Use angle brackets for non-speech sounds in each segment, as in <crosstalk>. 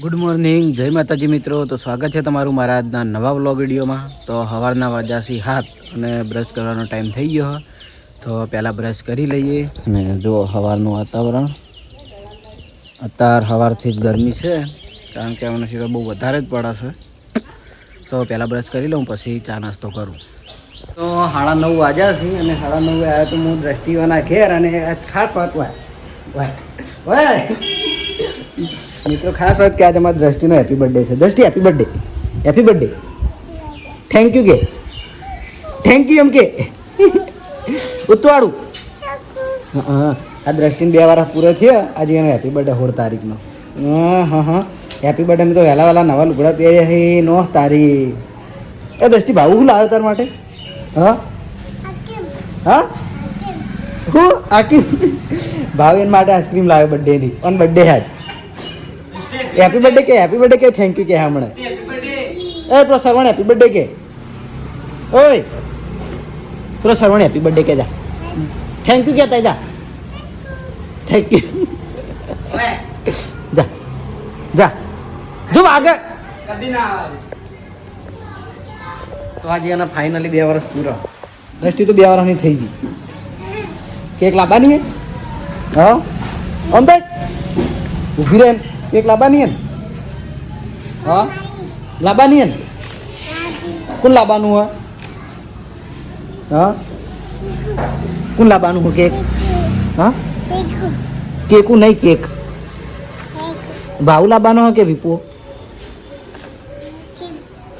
Good morning જય માતાજી મિત્રો. તો સ્વાગત છે તમારું મારા આજના નવા વ્લોગ વિડીયોમાં. તો સવારના વાજાસી હાથ અને બ્રશ કરવાનો ટાઈમ થઈ ગયો. તો પહેલાં બ્રશ કરી લઈએ. અને જો સવારનું વાતાવરણ. અત્યાર સવારથી જ ગરમી છે, કારણ કે અમને સિવાય બહુ વધારે જ પડે છે. તો પહેલાં બ્રશ કરી લઉં, પછી ચા નાસ્તો કરું. તો સાડા નવ વાગ્યા છે અને સાડા નવે આવ્યા તો હું દ્રષ્ટિવાના ઘેર અને ખાસ વાત વાય વાય મિત્રો ખાસ વાત કે આજે અમારા દ્રષ્ટિનો હેપી બર્થડે છે. Drishti happy birthday happy birthday thank you કે. થેન્ક યુ એમ કે. ઉતવાળું. હા આ દ્રષ્ટિને બે વાર પૂરો થયો. આજે એનો હેપી બર્થડે સોળ તારીખનો. હા હા હા. હેપી બર્થડે મેં તો વહેલા વહેલા નવા લુગડા પહેર્યા છે. નો તારી એ દ્રષ્ટિ ભાવું શું લાવ્યો તાર માટે? હા? હા? હું આકીમ ભાવ એના માટે આઈસ્ક્રીમ લાવ્યો બર્થડેની ઓન બર્થડે હાજ હેપી બર્થડે કે હેપી બર્થડે કે થેન્ક યુ કે હમણાં. એ પેલો સરવણ હેપી બર્થડે કે. ઓય. પેલો સરવણ હેપી બર્થડે કે જા. થેન્ક યુ કહેતા જા. થેન્ક યુ જા. જા. જો આગળ તો આજે એના ફાઇનલી બે વર્ષ પૂરા. દ્રષ્ટિ તો બે વર્ષની થઈ ગઈ. કેક લાવવાની હે? હા? અંબે ઊભી રહે કેક લાબાની હે લાબાની કોણ લાબાનું હે? હા? કોણ લાબાનું હે કેક? હા? કેકું નહીં, કેક. ભાવ લાબાનો હે કે વિપો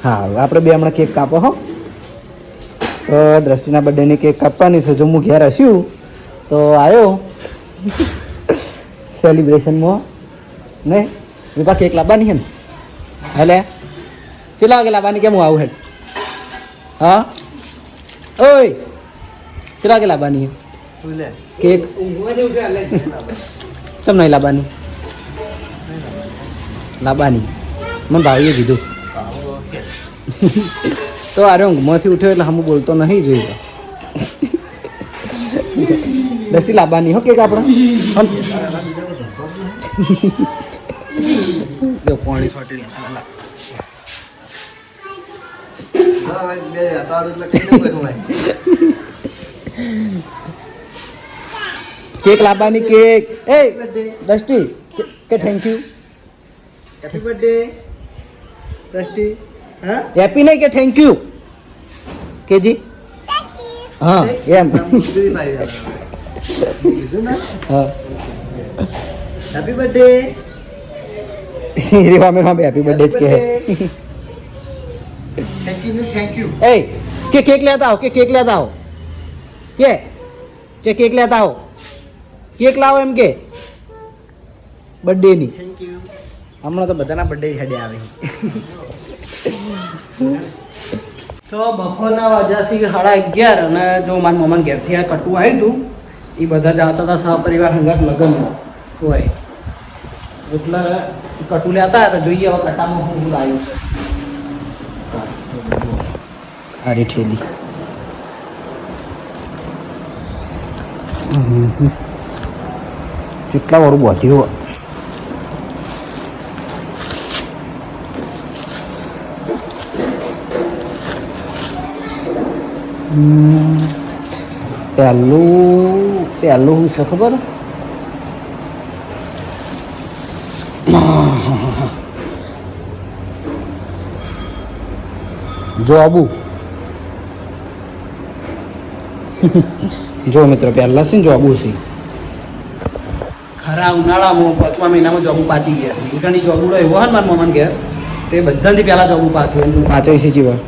હા આપણે બે હમણાં કેક કાપો, હો. તો દ્રષ્ટિના બર્થડેની કેક કાપવાની છે, જો હું ઘેર હસ્યું, તો આવ્યો સેલિબ્રેશનમાં <laughs> ને? વિપા કેક લાવવાની છે ને? એટલે ચેલા વાગે લાવવાની કેમ હું આવું હેડ હા? ઓય! ચેલા વાગે લાવવાની છે કેક? ચમ નહીં લાવવાની લાવવાની મને ભાવીએ કીધું. <laughs> તો અરે ઊંઘમાંથી ઉઠ્યો એટલે હમું બોલતો નહીં જોઈ <laughs> દસથી લાવવાની હો કેક આપણે? જો પાણી સોટી કેક લાવવાની કેક એ દસ્ટી કે થેન્ક યુ હેપી બર્થડે દ્રષ્ટિ હા હેપી નહીં કે થેન્ક યુ કેજી હા એમ કીધું ને હા હેપી બર્થડે રેવા મેં હેપી બર્થડે જ કહે. થેન્ક યુ થેન્ક યુ એ કે કેક લેતા આવો કે કેક લેતા આવો? કે? કે કેક લેતા આવો? કેક લાવો એમ કે? બર્થડે ની. થેન્ક યુ હમણાં તો બધાના બર્થડે હેડે આવે. તો બપોરના વાગ્યા છે સાડા અગિયાર અને જો મારા મમ્માને ઘેરથી આ કટું આવ્યું હતું એ બધા જતા હતા સહપરિવાર હંગાત લગ્ન હોય એટલે કટું લેતા હતા જોઈએ હવે કટામાં હું શું આવ્યું છે. અરે ઠેલી. કેટલા વાળું બધ્યું પહેલું પહેલું શું છે ખબર? જો આબુ. જો મિત્ર પહેલા છે ને જોબુ છે. ખરા ઉનાળામાં પાંચમા મહિનામાં જોબુ પાચી ગયા છે. એકાની જોબુડો એવો હોય ને મારા મમ્માને ઘેર તે બધાથી પહેલાં જોબુ પાછું એમનું પાચો છે જીવા.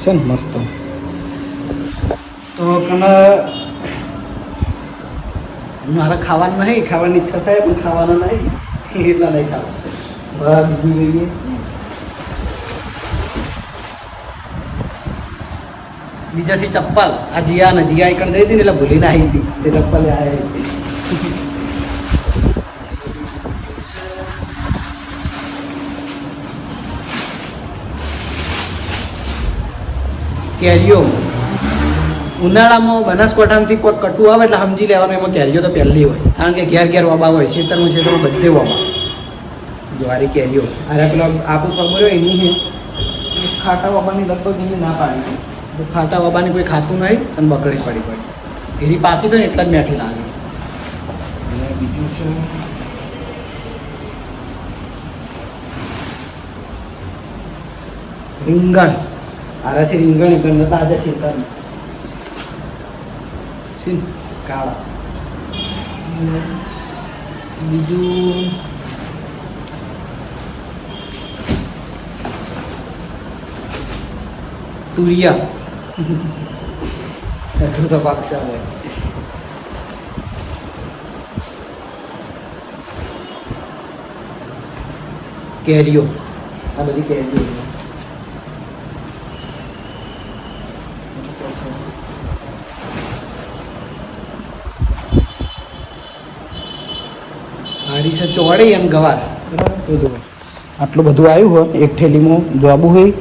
છે ને મસ્ત. તો કને મારે ખાવાનું નહીં, ખાવાની ઈચ્છા થાય પણ ખાવાનું નહીં. એટલા નહીં ખાવા. બીજું જોઈએ બીજા સી ચપ્પલ. આ જીયા ને જીયા એકણ જઈ હતી ને એટલે ભૂલીને આવી હતી. તે ચપ્પલ આવી કેરીઓ. ઉનાળામાં બનાસકાંઠામાંથી કોઈ કટુ આવે એટલે સમજી લેવાનું, એમાં કેરીઓ તો પહેલી હોય. કારણ કે ઘેર ઘેર વાબા હોય, ખેતરમાં ખેતરમાં બધે વાબા જ્વારી કેરીઓ. અરે પેલો આપું ખબર એની છે? ખાટા વાબાની લગભગ એમને ના પાડી તો ખાટા બાબાની કોઈ ખાતું નહીં અને બકડી પડી પડી ઘેરી પાકી તો ને એટલા જ મેઠી લાગે. બીજું શું? રીંગણ. આરા છે રીંગણ રીંગણ નતા આજે શેતર સીન કાળા અને બીજું તુરિયા એટલું તો પાક છે હવે કેરીઓ આ બધી કેરીઓ છે. હારી છે ચોળી અને ગવાર. તો જુઓ આટલું બધું આવ્યું હોય એક થેલીમાં જોબું હોય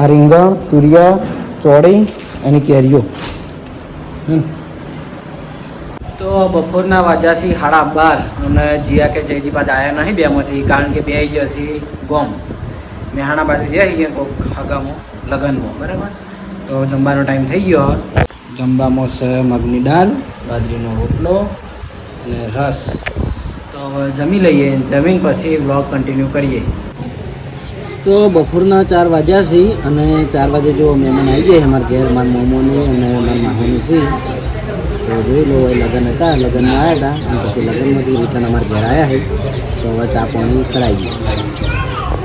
આ રીંગણ તુરિયા ચોળી અને કેરીઓ. તો બપોરના વાગ્યાથી સાડા બાર અને જીયા કે જયદીપ આજ આવ્યા નહીં બેમાંથી કારણ કે બે ગયા છે ગોમ. મેહાણા બાજુ જઈએ કોઈક હગામાં લગ્નમાં બરાબર? તો જમવાનો ટાઈમ થઈ ગયો. જમવામાં છે મગની દાળ બાજરીનો રોટલો અને રસ. તો જમી લઈએ જમીન પછી વ્લોગ કન્ટિન્યુ કરીએ. તો બપોરના ચાર વાગ્યા છે અને ચાર વાગે જો મહેમાન આવી ગયા અમારા ઘેર મારા મોમોની અને મારા માહોની છે તો જોઈ લો લગ્ન હતા, લગ્નમાં આવ્યા હતા. અને પછી લગ્નમાંથી રિટર્ન અમારા ઘેર આવ્યા છે. તો હવે ચા પાણી કરાવી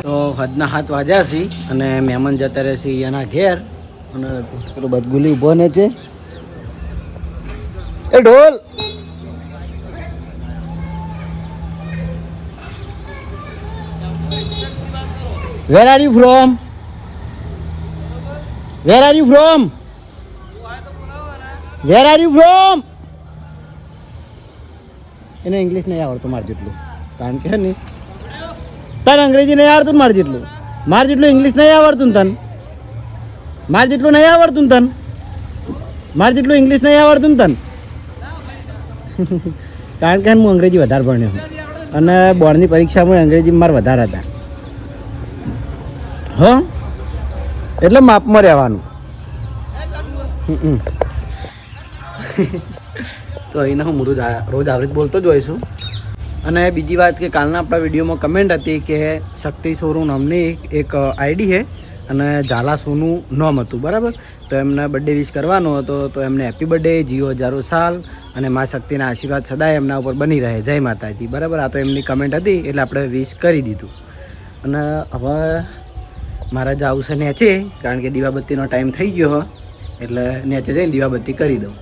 તો હદના હાથ વાગ્યા છે અને મહેમાન જતા રહેશે એના ઘેર. અને પેલો બદગુલી ઊભો ને છે. એ ઢોલ! Where are you from? Where are you from? Where are you from? એને ઇંગ્લિશ નહીં આવડતું માર જેટલું. કારણ કે ને, તને અંગ્રેજી નહીં આવડતું મારે જેટલું. માર જેટલું ઇંગ્લિશ નહીં આવડતું તન. માર જેટલું નહીં આવડતું તન. માર જેટલું ઇંગ્લિશ નહીં આવડતું તને. <laughs> કારણ કે હું અંગ્રેજી વધારે ભણ્યો. અને બોર્ડની પરીક્ષામાં અંગ્રેજી મારે વધારે હતા. હ? એટલે માપમાં રહેવાનું. તો અહીંના હું રોજ રોજ આવરીત બોલતો જ હોઈશ છું. અને બીજી વાત કે કાલના આપણા વિડીયોમાં કમેન્ટ હતી કે શક્તિ શોરૂમ નામની એક આઈડી છે અને ઝાલા સોનું નામ હતું, બરાબર? તો એમને બર્થડે વિશ કરવાનો હતો, તો એમને હેપી બર્થડે જીઓ હજારો સાલ અને મા શક્તિના આશીર્વાદ સદાય એમના ઉપર બની રહે. જય માતાજી, બરાબર? આ તો એમની કમેન્ટ હતી એટલે આપણે વિશ કરી દીધું. અને હવે મારે જવું છે નેચે કારણ કે દીવાબત્તીનો ટાઈમ થઈ ગયો હો એટલે નેચે જઈને દીવાબત્તી કરી દઉં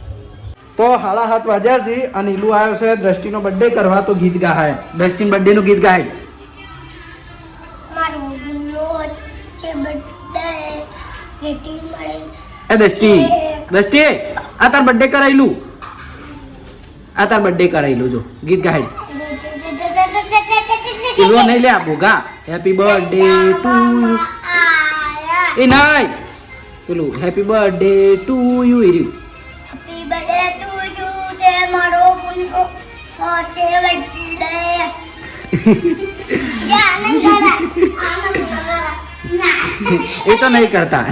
તો હાળા હાથ વાજ્યા છે અને ઇલુ આવ્યો છે દ્રષ્ટિનો બર્થડે કરવા તો ગીત ગાય દ્રષ્ટિન બર્થડેનું ગીત ગાય મારો ગુલ્લો છે બર્થડે રેટિંગ મળે એ દ્રષ્ટિ દ્રષ્ટિ આ તાર બર્થડે કરાયેલું આ તાર બર્થડે કરાયેલું જો ગીત ગાય ઇલુ નહીં લે આપો ગા હેપી બર્થડે ટુ એ નાય. પેલું હેપી બર્થડે ટુ યુ ઈર્યું હેપી બર્થડે ટુ યુ તે મારો ગુલ્લો હોતે બર્થડે યા <laughs> નહીં કરા <laughs> એ તો નહીં કરતા.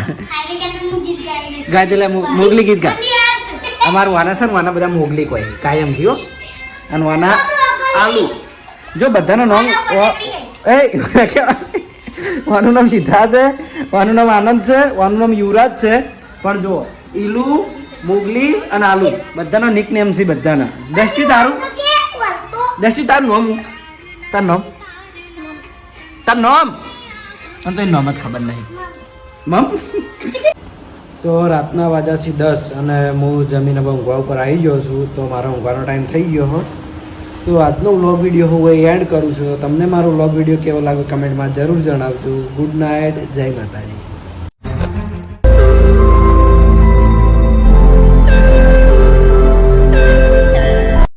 તું ગાય એટલે મોગલી ગીત ગા અમારું વાના છે ને વાના બધા મોગલી કોઈ. કાયમ થયો. અને વાના આલુ. જો બધાનું નામ એ <laughs> વાનું નામ સિદ્ધાર્થ છે વાનું નામ આનંદ છે વાનું નામ યુવરાજ છે. પણ જુઓ, ઈલુ, મોગલી અને આલુ, બધાના નિક નેમ છે બધાના. દ્રષ્ટિ તારું? દ્રષ્ટિ તારું નામ તાર નામ? તારું નામ? અને તો નામ જ ખબર નહીં. મમ <laughs> તો રાતના વાગ્યાથી દસ અને હું જમીન ઊંઘવા ઉપર આવી ગયો છું, તો મારો ઊંઘવાનો ટાઈમ થઈ ગયો, હો. તો આજનો વ્લોગ વીડિયો હું એ એન્ડ કરું છું. તમને મારો વ્લોગ વીડિયો કેવો લાગ્યો કમેન્ટમાં જરૂર જણાવજો. ગુડ નાઇટ જય માતાજી.